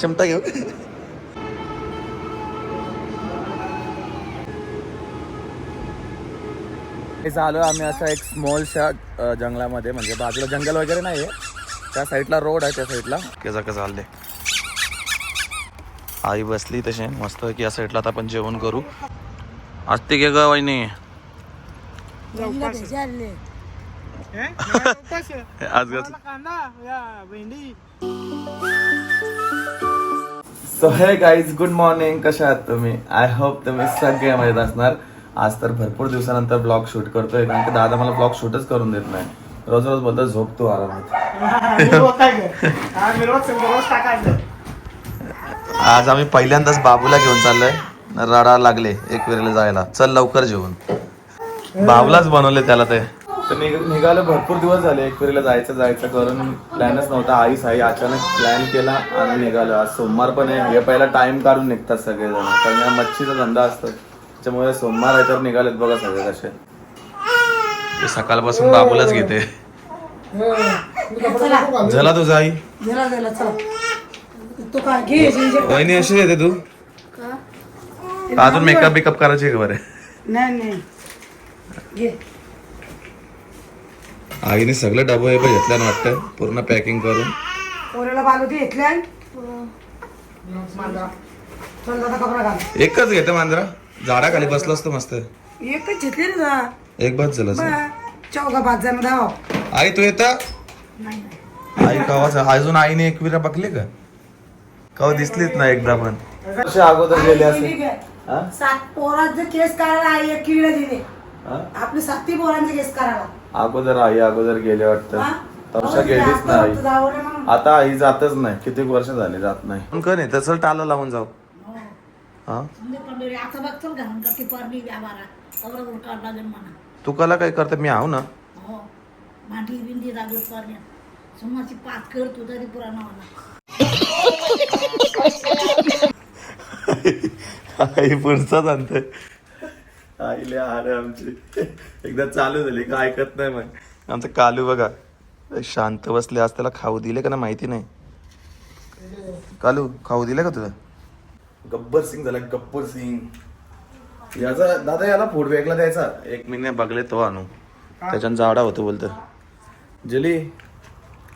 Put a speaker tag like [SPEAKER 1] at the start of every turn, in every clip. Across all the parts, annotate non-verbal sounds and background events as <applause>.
[SPEAKER 1] चिमटा घेऊ. आलो आम्ही असं एक स्मॉलशा जंगलामध्ये म्हणजे बाजूला जंगल वगैरे नाही आहे त्या साईडला रोड आहे त्या साईडला कसं कसं चालले आई बसली तसे मस्त की या साईडला आता आपण जेवण करू. असते गे ग वहिनी. आज सो हे गाईज गुड मॉर्निंग कशा आहात तुम्ही? आय होप तुम्ही सगळे मजेत असणार. आज तर भरपूर दिवसानंतर ब्लॉग शूट करतोय कारण की दादा मला ब्लॉग शूटच करून देत नाही. रोज रोज बोलतो झोपतो आरामात. <laughs> आज आम्ही पहिल्यांदाच बाबूला घेऊन चाललोय. रडा लागले एक वेळेला जायला. चल लवकर जेवण बाबूलाच बनवले त्याला ते. तर निघ- निघालो भरपूर दिवस झाले. एक वेळेला जायचं जायचं करून प्लॅनच नव्हता. आई साई अचानक प्लॅन केला आणि निघालो. आज सोमवार पण आहे. हे पहिला टाइम काढून निघतात सगळेजण. कारण या मच्छीचा धंदा असतो. त्याच्यामुळे सोमवार आहे तर निघालेत बघा सगळे कसे. सकाळपासून बाबूलाच घेते. झाला तुझा आई
[SPEAKER 2] जरा जरा चला. तो काय घे जे-
[SPEAKER 1] वहिनी अशी येते तू? अजून मेकअप बिकअप करायची का बरे?
[SPEAKER 2] नाही नाही.
[SPEAKER 1] आईने सगळं डबं हे घेतल्या वाटतं? पूर्ण पॅकिंग करून.
[SPEAKER 2] पोऱ्याला बालुती घेतल्या मांजरा. चल दादा कपडा घाल.
[SPEAKER 1] एकच घेते मांजरा. झाडाखाली बसलो असतो मस्त.
[SPEAKER 2] एकच घेतली जा
[SPEAKER 1] एक बस झालं असं.
[SPEAKER 2] चौघा पाच जण धाव
[SPEAKER 1] आई तू येता? आई कवाच? अजून आईने एक विरा बघली का? कवा दिसलीच ना एकदा पण. कसे अगोदर गेले असे हा?
[SPEAKER 2] सात पोरांचे केस काढायला आई एक किडीला दिले.
[SPEAKER 1] हा?
[SPEAKER 2] आपले साती पोरांचे केस काढायला.
[SPEAKER 1] अगोदर आई अगोदर गेले वाटतं? तवशा गेलीच ना आई. आता आई जातच नाही. किती वर्ष झाली जात नाही. पण का नाही तसं टाला लावून जाऊ. हा.
[SPEAKER 3] ती
[SPEAKER 1] कला काय करते मी आहो ना.
[SPEAKER 3] हो. मांडी बिंडी लागेल परण्या सोमाची पाच करतो तरी पुराणा म्हणा
[SPEAKER 1] आई पुढचाच आणते आईले अरे आमची. एकदा चालू झाली का ऐकत नाही मग आमचं कालू बघा शांत बसले आज त्याला खाऊ दिले का ना माहिती नाही? कालू खाऊ दिले का तुला? गब्बर सिंग झाला गब्बर सिंग. याचा दादा याला फूड वेगळा द्यायचा. एक महिने बघले तो आणू. त्याच्यानं जाडा होतो बोलतो. जुली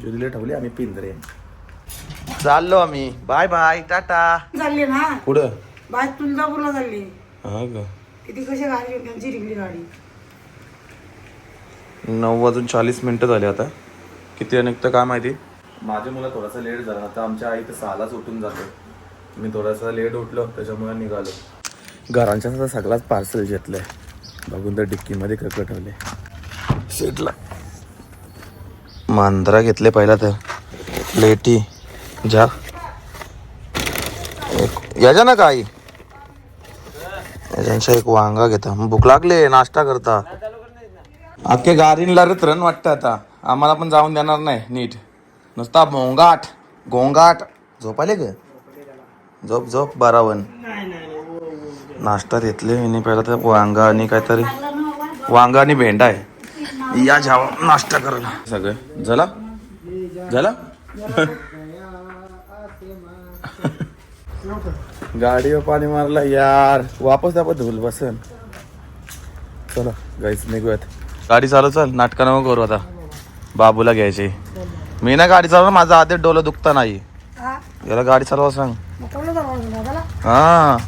[SPEAKER 1] जुलीला ठेवली आम्ही पिंजरे. चाललो आम्ही. Bye bye tata.
[SPEAKER 2] चालली ना?
[SPEAKER 1] पुढं.
[SPEAKER 2] बाय तुळजापूरला चालली.
[SPEAKER 1] हा का?
[SPEAKER 2] किती कशी गाडी त्यांची रिगली गाडी.
[SPEAKER 1] नऊ वाजून चाळीस मिनिटं झाले आता. किती निघतं काय माहिती? माझ्या मुलं थोडासा लेट झाला आता आमच्या आई तर सहालाच उठून जातो. मी थोडासा लेट उठलो त्याच्यामुळे निघालो. घरांच्या सुद्धा सगळाच पार्सल घेतलंय. बघून तर डिक्कीमध्ये कक ठेवले. सीटला मांजरा घेतले पहिला तर. प्लेटी जा. एक याच्या ना काही याच्या एक वांगा घेता. भूक लागले नाश्ता करता. अख्खे गाडीला रे तरण वाटतं आता. आम्हाला पण जाऊन देणार नाही नीट. नुसता भोंगाट गोंगाट झोपाले ग झोप झोप बारावन नाश्ता घेतले मी पहिला तर वांगा आणि काहीतरी वांगा आणि भेंडा आहे. या जावा नाश्ता करायला. सगळं. झाला? झाला? <laughs> गाडीवर पाणी मारला यार. वापस आपण धुल बसन. चला गाईच निघूयात. गाडी चालव चल. नाटका नको करू आता. बाबूला घ्यायची. मी ना गाडी चालव माझा आधी डोलं दुखता नाही.
[SPEAKER 2] हा.
[SPEAKER 1] याला गाडी चालवा सांग. हाँ.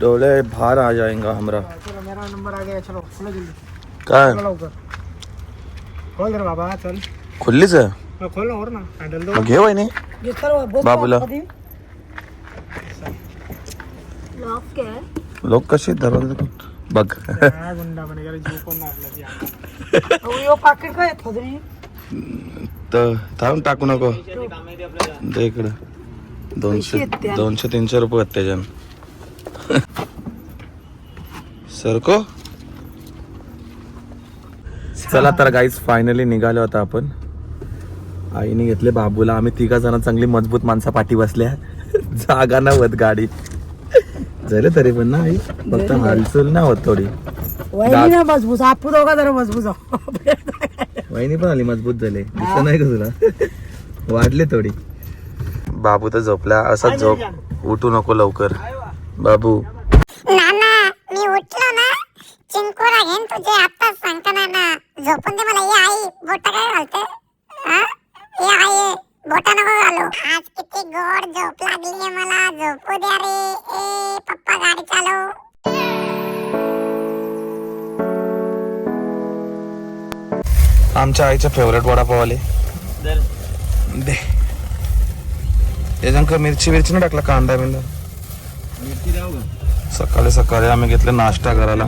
[SPEAKER 1] डोले बाहर आ जाएगा हमरा.
[SPEAKER 2] चलो मेरा नंबर आ गया चलो खोलो जल्दी
[SPEAKER 1] काय?
[SPEAKER 2] खोलो लवकर. खोल रे बाबा चल.
[SPEAKER 1] खुल्लीच आहे?
[SPEAKER 2] मग
[SPEAKER 1] घे वहिनी. बाबूला.
[SPEAKER 2] कधी?
[SPEAKER 1] लोक कशी दरवाजा बघ
[SPEAKER 2] काय गुंडा बनेगा रे जीव कोण मारला ती आता. अहो, यो पाकिट काय थोदरी
[SPEAKER 1] तर थांब टाकू नको. दे इकडं. दोनशे. दोनशे तीनशे रुपये त्याच्यान सरको? चला तर गाईज फायनली निघालो आता आपण. आईने घेतले बाबूला. आम्ही तिघा जण चांगली मजबूत माणसा पाठी बसल्या. जागा ना होत गाडी. झालं तरी पण ना आई फक्त हालचाल ना होत थोडी.
[SPEAKER 2] वहिनी ना मजबूत आपू दोघा जरा मजबूत आहो.
[SPEAKER 1] वहिनी पण आली मजबूत झाले. दिसत नाही का तुला? वाढले थोडी. बाबू तर झोपला असाच झोप. उठू नको लवकर. बाबू.
[SPEAKER 4] नाना मी उठलो ना. चिंकोरा घेईन तुझे आत्ताच सांगता नाना. झोपून दे मला ये आई बोटा काय घालते? हा? ये आई बोटा नको घालू. आज किती गोड झोप लागली मला. झोपू द्या रे. ए
[SPEAKER 1] आमच्या आईच्या फेवरेट वडापावले दे. त्याच्यानंतर मिरची मिरची नाही टाकला कांदा बिंदा. सकाळी सकाळी आम्ही घेतले नाश्ता करायला.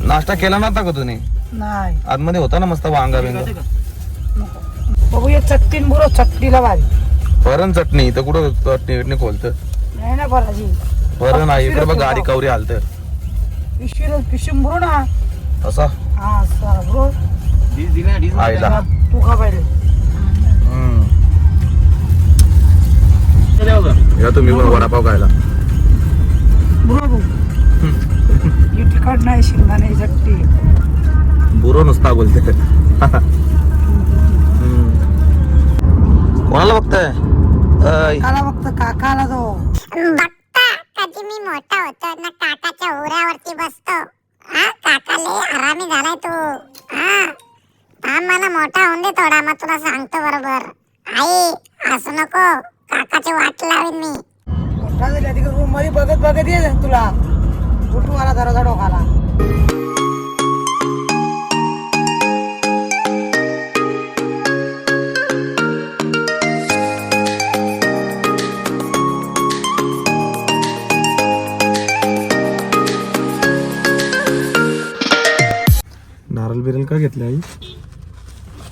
[SPEAKER 1] नाश्ता केला नव्हता का तुम्ही?
[SPEAKER 2] नाही.
[SPEAKER 1] आतमध्ये होता ना मस्त वांगा बिंगा?
[SPEAKER 2] बघू ये चटणीन बुरो चटणीला भारी.
[SPEAKER 1] वरण चटणी तर कुठं चटणी बिटणी खोलत?
[SPEAKER 2] नाही ना बराजी
[SPEAKER 1] वरण आहे इकडे बघ गाडी कवरी हालत.
[SPEAKER 2] पिशवी पिशवी बुरो ना.
[SPEAKER 1] असा? आईला.
[SPEAKER 2] तू खा
[SPEAKER 1] हम्म. या तुम्ही पण वडापाव खायला.
[SPEAKER 2] ही तिखट नाही शेंगदाणे चटणी
[SPEAKER 1] बुरो नुसता बोलते. कोणाला बघताय?
[SPEAKER 2] काला फक्त काकाला जाऊ.
[SPEAKER 4] बघता. कधी मी मोठा होतो ना काकाच्या उऱ्यावरती बसतो. हा काका लय आरामी झालाय तू. हा थांब मला मोठा होऊन दे थोडा मग तुला सांगतो बरोबर. आई असं नको. काकाची वाट लावीन मी.
[SPEAKER 2] मोठा झाला तिकडे रूममध्ये बघत बघत ये तुला. कुठून आला जरा डोकाला
[SPEAKER 1] बिरल का घेतले आई?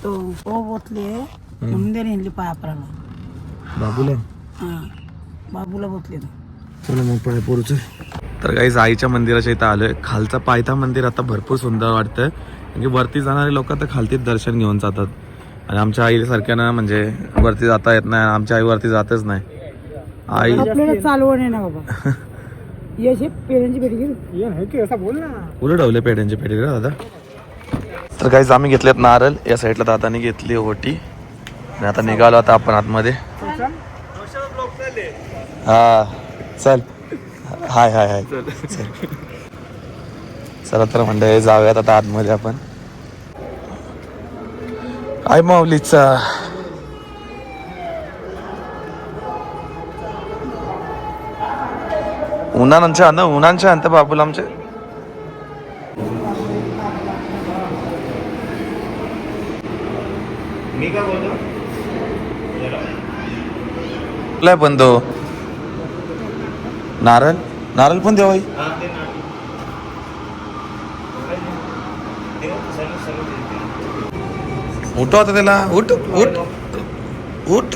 [SPEAKER 2] तो ओ बोतले म्हणून दे नेली पायापराला
[SPEAKER 1] बाबूला?
[SPEAKER 2] हा बाबूला बोतले तो.
[SPEAKER 1] चला मग पाय पोरूच. तर काही आईच्या मंदिराच्या इथं आलोय. खालचा पायथा मंदिर आता भरपूर सुंदर वाटतं म्हणजे वरती जाणारे लोक आता खालतीच दर्शन घेऊन जातात. आणि आमच्या आईसारख्यानं म्हणजे वरती जाता येत नाही आमच्या आई वरती जातच नाही. आई
[SPEAKER 2] आपल्याला चालवण आहे ना बाबा. <laughs> ये अशी पेरेंटची भेट गेली ये नाही की असं बोल ना.
[SPEAKER 1] कुठे ठेवले पेढ्यांचे पेढे रे दादा. तर काहीच आम्ही घेतलेत नारळ. या साईडला दादाने घेतली ओटी. आणि आता निघालो आता आपण आतमध्ये. हा चल. हाय हाय हाय. चल. चला. तर म्हणजे जाऊयात आता आतमध्ये आपण. आय माऊलीचा. उन्हांच्या ना उन्हांच्या अंत बाबूला आमचे मी पण तो? नारळ? नारळ पण देवा उठो आता त्याला. उठ उठ. उठ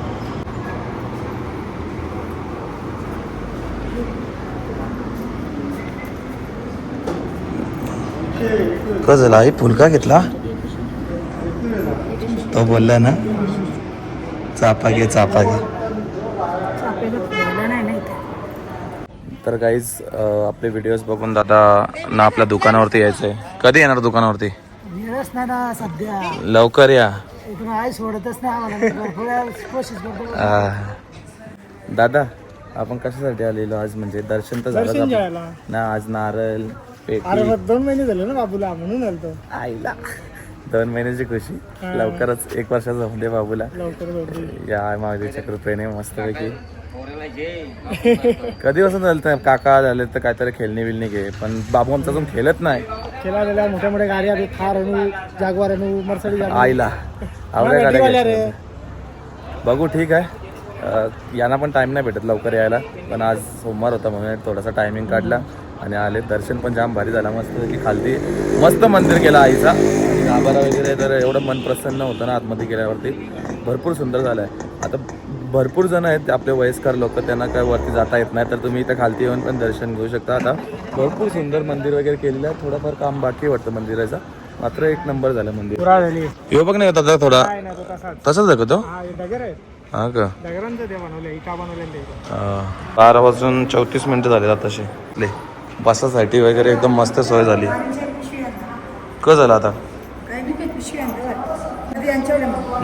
[SPEAKER 1] का झाला आई फुलका घेतला. तो बोलला ना चापा घे चापा घे. तर काहीच आपले व्हिडिओज बघून दादा ना आपल्या दुकानावरती यायचंय. कधी येणार दुकानावरती?
[SPEAKER 2] वेळच नाही ना सध्या.
[SPEAKER 1] लवकर या. आह. दादा आपण कशासाठी आलेलो आज? म्हणजे दर्शन तर झालं ना आज नारळ
[SPEAKER 2] अरे मग दोन महिने झाले ना बाबूला म्हणून आलतो.
[SPEAKER 1] आईला. दोन महिन्याची खुशी लवकरच एक वर्षाचा होऊ दे बाबूला.
[SPEAKER 2] लवकर
[SPEAKER 1] या मागच्या कृपेने मस्तपैकी. कधी असं झालं तर काका झाले तर काहीतरी खेळणी बिलणी घे. पण बाबू आमचा अजून खेळत नाही.
[SPEAKER 2] केला गेल्या मोठ्या मोठ्या गाड्या थार आणू जागवार आणू मर्सडी
[SPEAKER 1] आईला. आवड्या गाड्या. बघू ठीक आहे. यांना पण टाईम नाही भेटत लवकर यायला. पण आज सोमवार होता म्हणून थोडासा टायमिंग काढला. आणि आले. दर्शन पण जाम भारी झाला. मस्त की खालती मस्त मंदिर केलं आईचा. गाभारा वगैरे तर एवढं मन प्रसन्न होतं ना आतमध्ये गेल्यावरती. भरपूर सुंदर झालं आहे आता भरपूर जण आहेत आपले वयस्कर लोक त्यांना काय वरती जाता येत नाही. तर तुम्ही इथं खालती येऊन पण दर्शन घेऊ शकता. आता भरपूर सुंदर मंदिर वगैरे केलेलं आहे. थोडंफार काम बाकी वाटतं मंदिराचं. मात्र एक नंबर झालं मंदिर.
[SPEAKER 2] झाली.
[SPEAKER 1] यो बघ नाही होता थोडा.
[SPEAKER 2] तसाच.
[SPEAKER 1] तसंच आहे का तो?
[SPEAKER 2] हा
[SPEAKER 1] का?
[SPEAKER 2] दगडांचं ते बनवले इटा बनवले ते
[SPEAKER 1] अं, बारा वाजून चौतीस मिनिटं झाले आताशी. ले. बसासाठी वगैरे एकदम मस्त सोय झाली. क झालं आता.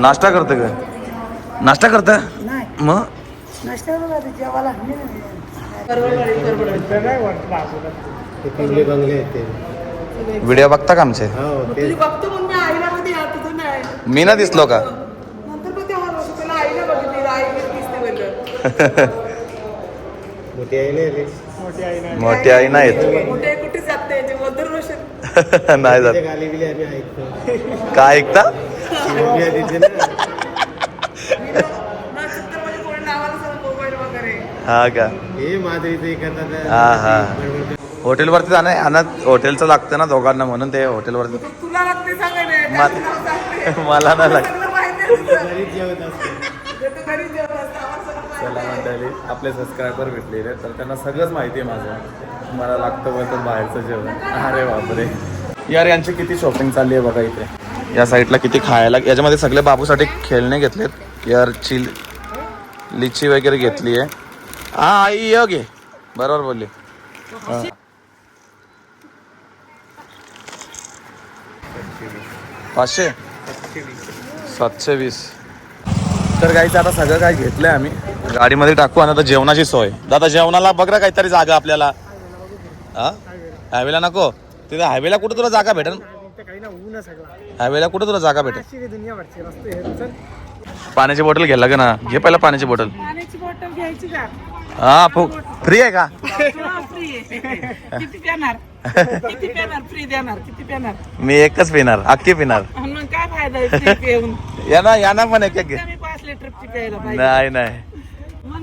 [SPEAKER 1] नाश्ता करते काय नाश्ता करता?
[SPEAKER 3] नाही.
[SPEAKER 1] मग? व्हिडिओ बघता का आमचे?
[SPEAKER 5] हो
[SPEAKER 6] मी
[SPEAKER 1] ना दिसलो का? <laughs>
[SPEAKER 5] मोठी आई
[SPEAKER 1] नाहीत. <laughs> नाही जात. काय ऐकता?
[SPEAKER 5] शिवमी आधीचे ना.
[SPEAKER 6] नंतर कोणी नावाला सांग मोबाईल वगैरे.
[SPEAKER 1] हा का?
[SPEAKER 5] हे हे
[SPEAKER 1] हॉटेलवरती जाणं आणत हॉटेलचं लागतं ना दोघांना म्हणून ते हॉटेलवरती. <laughs> मला नाही लागत
[SPEAKER 6] तुला माहिती आहे तुझं.
[SPEAKER 5] घरीच जेवत असते
[SPEAKER 6] जे तू घरी जेवण असतं, आम्हाला सगळं माहिती
[SPEAKER 1] चला मंडळी आपले सबस्क्रायबर भेटलेले तर त्यांना सगळंच माहिती आहे माझं. मला लागतं बोलतं बाहेरचं जेवण. अरे बापरे. यार यांची किती शॉपिंग चालली आहे बघा इथे. या साईडला किती खायला याच्यामध्ये सगळे बाबूसाठी खेळणे घेतलेत. यार चिल लिची वगैरे घेतली आहे. हा आई ये घे. बरोबर बोलली. पाचशे? सातशे वीस. तर गाईचं आता सगळं काय घेतलंय आम्ही. गाडीमध्ये टाकू आणि आता जेवणाची सोय. दादा जेवणाला बघ ना काहीतरी जागा आपल्याला. हा? हायवेला नको. तिथे हायवेला कुठं तुला जागा भेटेल? हायवेला कुठं तुला जागा भेटेल? पाण्याची बॉटल घ्यायला का ना? घे पहिला पाण्याची बॉटल हा फ्री आहे का? मी एकच पिणार अख्खी पिणार.
[SPEAKER 6] काय फायदा <laughs>
[SPEAKER 1] यांना यांना पण एक एक नाही नाही.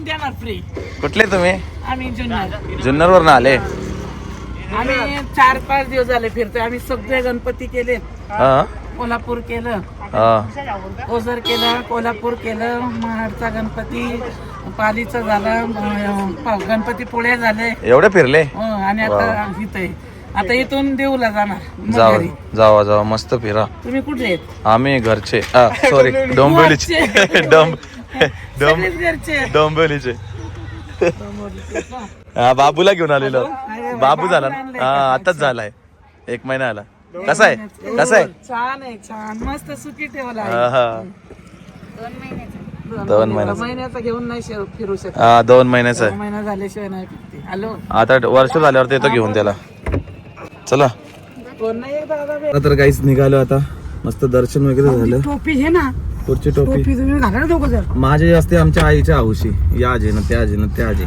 [SPEAKER 6] देणार फ्री
[SPEAKER 1] कुठले तुम्ही?
[SPEAKER 6] आम्ही जुन्नर.
[SPEAKER 1] जुन्नरवरून आले.
[SPEAKER 6] आम्ही चार पाच दिवस झाले फिरतोय. आम्ही सगळे गणपती केले
[SPEAKER 1] हा.
[SPEAKER 6] कोल्हापूर केलं.
[SPEAKER 1] हा.
[SPEAKER 6] ओझर केलं कोल्हापूर केलं महाडचा गणपती पालीचा झाला अं, पा- गणपती पुळे झाले.
[SPEAKER 1] एवढे फिरले?
[SPEAKER 6] हं, आणि आता इथं आहे. आता इथून देऊला जाणार मग
[SPEAKER 1] जावा
[SPEAKER 6] घरी.
[SPEAKER 1] जावा जावा. मस्त फिरा.
[SPEAKER 6] तुम्ही कुठे आहेत?
[SPEAKER 1] आम्ही घरचे. सॉरी <laughs> डोंबिवलीचे. <laughs> डोंब डोंब <laughs>
[SPEAKER 6] सगळेच घरचे. आहेत.
[SPEAKER 1] डोंबिवलीचे. हा बाबूला घेऊन आलेलो. बाबू झाला ना? हा आताच झालाय. एक महिना आला. कसा आहे? कसा आहे?
[SPEAKER 6] छान आहे छान. मस्त सुकी ठेवला आहे.
[SPEAKER 1] हा हा. दोन महिन्याचा.
[SPEAKER 6] महिन्याचा. घेऊन नाही फिरू शकत.
[SPEAKER 1] हा दोन महिन्याचा आहे.
[SPEAKER 6] महिना झाल्याशिवाय नाही फिरते. हॅलो?
[SPEAKER 1] आता वर्ष झाल्यावरती येतो घेऊन त्याला. चला.
[SPEAKER 6] कोण नाही एक दादा बे-
[SPEAKER 1] तर काहीच निघालो आता. मस्त दर्शन वगैरे झालं.
[SPEAKER 3] टोपी घे ना.
[SPEAKER 1] पुढची टोपी.
[SPEAKER 3] टोपी तुम्ही घाला ना दोघं जर.
[SPEAKER 1] माझी असते आमच्या आईच्या आऊशी या आजी ना त्या आजी ना त्या आजी.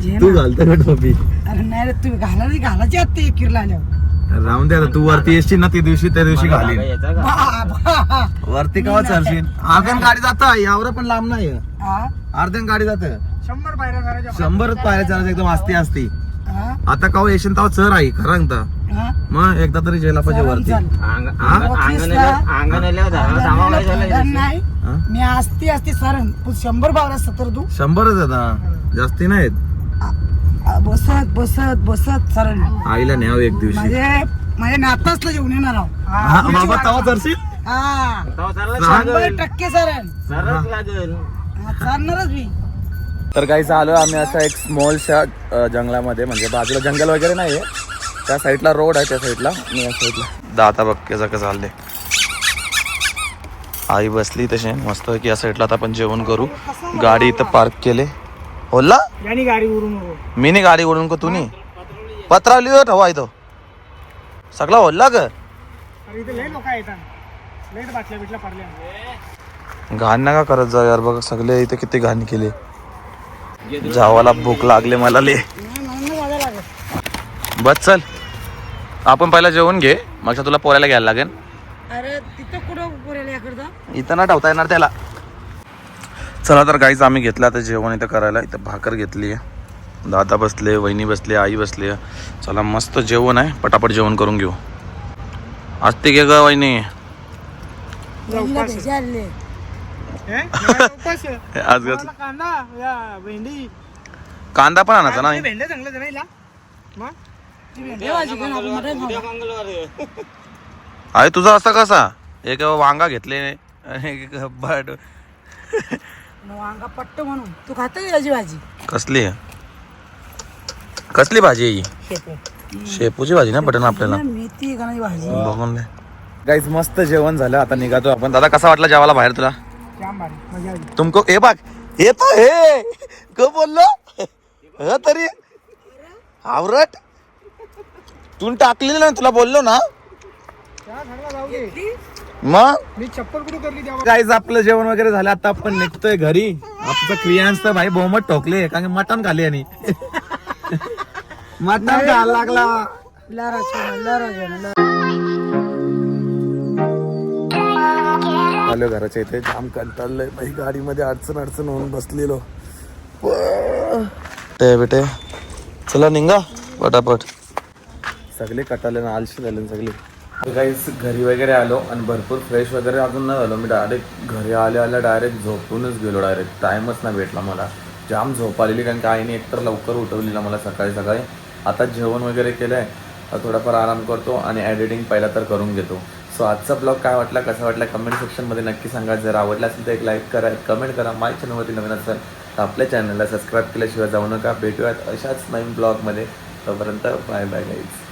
[SPEAKER 3] घे
[SPEAKER 1] तू
[SPEAKER 3] ना
[SPEAKER 1] घालतो का टोपी.
[SPEAKER 3] अरे नाही रे तुम्ही घाला नाही घालायची आत ते किरला आल्यावर.
[SPEAKER 1] राहून दे आता तू वरती येशील ना त्या दिवशी त्या दिवशी घालीन.
[SPEAKER 3] बाबा.
[SPEAKER 1] वरती केव्हा चढशील? अर्ध्यान गाडी जात यावर पण लांब नाही
[SPEAKER 3] हा?
[SPEAKER 1] अर्ध्यान गाडी जात
[SPEAKER 2] शंभर पायऱ्या करायच्या
[SPEAKER 1] शंभरच पायऱ्या. चालायचं एकदम आस्ती असती
[SPEAKER 3] हा?
[SPEAKER 1] आता येशील तेव्हा चर आहे खरं तर
[SPEAKER 3] हा?
[SPEAKER 1] मग एकदा तरी जेला पाहिजे वरती.
[SPEAKER 3] चाल. ऑफिसला अंगणाला मैदान नाही.
[SPEAKER 1] हा?
[SPEAKER 3] मी असती असती सरण तू शंभर बावरा सत्तर तू
[SPEAKER 1] शंभरच आता जास्ती नाहीत.
[SPEAKER 3] आ, बसत बसत बसत सरण
[SPEAKER 1] आईला न्याव एक दिवशी.
[SPEAKER 3] माझे माझ्या नातासला जेवण येणार आहो.
[SPEAKER 1] हा, बाबा तवा चरशील?
[SPEAKER 3] हा. शंभर टक्के सरण हा, चालणारच मी.
[SPEAKER 1] तर काही आलो आम्ही अशा एक स्मॉलशा जंगलामध्ये. म्हणजे बाजूला जंगल वगैरे नाही आहे त्या साईडला रोड आहे त्या साईडला मी या साईडला दाता बघ कसं कसं चालले आई बसली तसे मस्त की या साईडला आता आपण जेवण करू. गाडी इथं पार्क केले. होल्ला
[SPEAKER 2] यानी गाडी उरून उरून
[SPEAKER 1] मी नाही गाडी ओढून का तुम्ही पत्रावली हो ठेवा इथं. सगळा होल्ला ग. घाण नका करत जा यार बघ सगळे इथे किती घाण केली. जावाला भूक लागले मला ले बस चल. आपण पहिला जेवण घे. मग तुला पोरायला घ्यायला लागेल.
[SPEAKER 3] अरे तिथं कुठं
[SPEAKER 1] इथं ना ठेवता येणार त्याला. चला तर काहीच आम्ही घेतलं आता जेवण इथं करायला. इथं भाकर घेतली आहे. दादा बसले वहिनी बसले आई बसली चला मस्त जेवण आहे. पटापट जेवण करून घेऊ. असते गे ग वहिनी
[SPEAKER 2] हे? जेवायला उपास आहे. <laughs>
[SPEAKER 1] आज
[SPEAKER 2] कांदा या भेंडी.
[SPEAKER 1] कांदा पण आणायचा ना
[SPEAKER 2] हे भेंड्या चांगलं आहे ना हिला? मग?
[SPEAKER 1] आहे तुझा असा कसा? एक वांगा घेतले आणि एक बट
[SPEAKER 6] वांगा पट्ट म्हणून. तू खात याची भाजी?
[SPEAKER 1] कसली? आहे कसली भाजी आहे ही? शेपूची भाजी ना बटन आपल्याला.
[SPEAKER 6] मेथी भाजी?
[SPEAKER 1] बघून गाईज मस्त जेवण झालं. आता निघातो आपण. दादा कसा वाटला जेवायला बाहेर तुला?
[SPEAKER 2] जाम भारी मजा आली
[SPEAKER 1] तुमको हे बघ हे तो हे. क बोललो. ह तरी. आवरट. तू टाकलेलं ना तुला बोललो ना.
[SPEAKER 2] त्या झाडाला जाऊ दे
[SPEAKER 1] मग?
[SPEAKER 2] मी चप्पल कुठे करली तेव्हा
[SPEAKER 1] गाईज आपलं जेवण वगैरे झालं आता आपण निघतोय घरी. आपलं क्रियांश तर भाई बहुमत ठोकले कारण की मटण खाली आणि <laughs> मटण खायला लागला.
[SPEAKER 6] लारा सोना
[SPEAKER 1] आलो घराच्या इथे. जाम कंटाळलंय. भाई गाडीमध्ये अडचण अडचण होऊन बसलेलो. ते बेटे. चला निघा. पटापट. सगळे कटाले ना आलशी झाले सगळे. काहीच घरी वगैरे आलो आणि भरपूर फ्रेश वगैरे अजून नाही झालो. मी डायरेक्ट घरी आल्या आल्या डायरेक्ट झोपूनच गेलो डायरेक्ट टाईमच नाही भेटला मला. जाम झोप आलेली कारण की आईने एकतर लवकर उठवलेला मला सकाळी सकाळी. आता जेवण वगैरे केलं आहे थोडाफार आराम करतो आणि एडिटिंग पहिला तर करून घेतो. सो आजचा ब्लॉग काय वाटला कसा वाटला कमेंट सेक्शनमध्ये नक्की सांगा. जर आवडला असेल तर एक लाईक करा कमेंट करा. माय चॅनलवरती नवीन असेल तर आपल्या चॅनलला सबस्क्राईब केल्याशिवाय जाऊ नका. भेटूयात अशाच नवीन ब्लॉगमध्ये तोपर्यंत बाय बाय गाईज